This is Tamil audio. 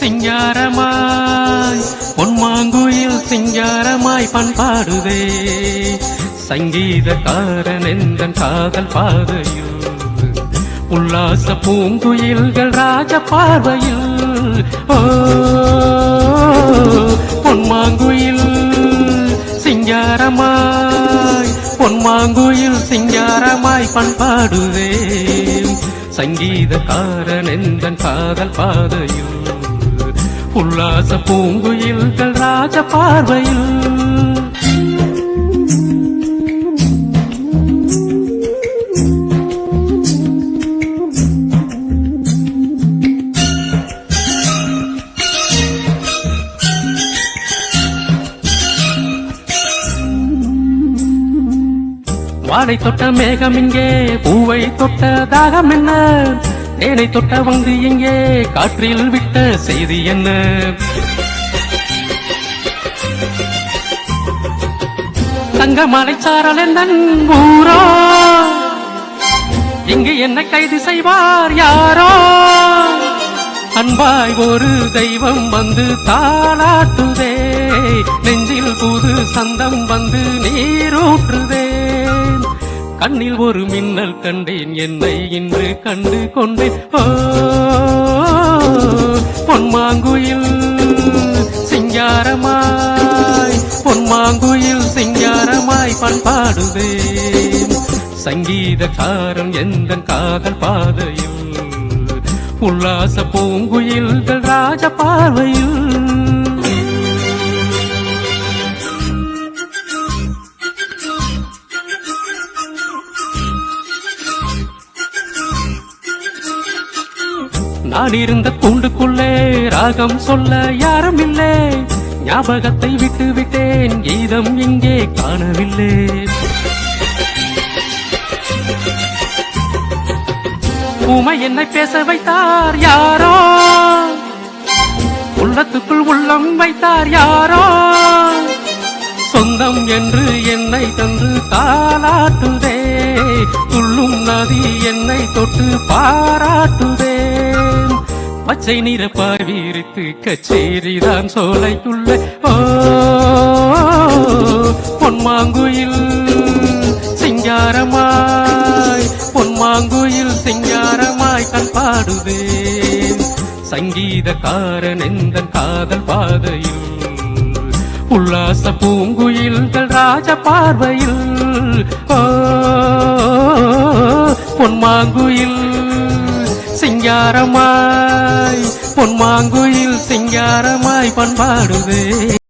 சிங்காரமாய் பொன்மாங்குயில் சிங்காரமாய் பண்பாடுதே சங்கீதக்காரன் எந்தன் காதல் பாதையில்? உல்லாச பூங்குயில்கள் ராஜ பார்வையில். ஓ பொன்மாங்குயில் சிங்காரமாய் பொன்மாங்குயில் சிங்காரமாய் பண்பாடுதே சங்கீதக்காரன் எந்தன் காதல் பாதையில் உல்லாச பூங்குயில்கள் ராஜ பார்வையில். வாடை தொட்ட மேகம் இங்கே பூவை தொட்ட தாகம் என்ன? தேனை தொட்ட வந்து இங்கே காற்றில் விட்ட செய்தி என்ன? தங்க மலைச்சாரல் என்ன ஊரோ? இங்கு என்ன கைது செய்வார் யாரோ? அன்பாய் ஒரு தெய்வம் வந்து தாளாட்டுதே நெஞ்சில் புது சந்தம் வந்து நீரூற்றுதே. கண்ணில் ஒரு மின்னல் கண்டேன். என்னை இன்று கண்டு கொண்டேன். பொன்மாங்குயில் சிங்காரமாய் பொன்மாங்குயில் சிங்காரமாய் பண்பாடுவேன் சங்கீதக்காரன் எந்த காதல் பாதையில்? உல்லாச பூங்குயில்கள் ராஜ பார்வையில் நான் இருந்த கூண்டுக்குள்ளே ராகம் சொல்ல யாரும் இல்லை ஞாபகத்தை விட்டு விட்டேன் கீதம் இங்கே காணவில்லை. உமை என்னை பேச வைத்தார் யாரோ? உள்ளத்துக்குள் உள்ளம் வைத்தார் யாரோ? சொந்தம் என்று என்னை தந்து தாளாட்டுதே. துள்ளும் நதி என்னை தொட்டு பாராட்டுதே. பச்சை நிற பார்வீருக்கு கச்சேரிதான் சோலைக்குள்ள. பொன்மாங்குயில் சிங்காரமாய் பொன்மாங்குயில் சிங்காரமாய் கண் பாடுவேன். சங்கீதக்காரன் எந்த காதல் பாதையில்? உல்லாச பூங்குயில்கள் ராஜ பார்வையில். ஓ பொன்மாங்குயில் சிங்காரமாய் பொன்மாங்குயில் சிங்காரமாய் பண்பாடுவே.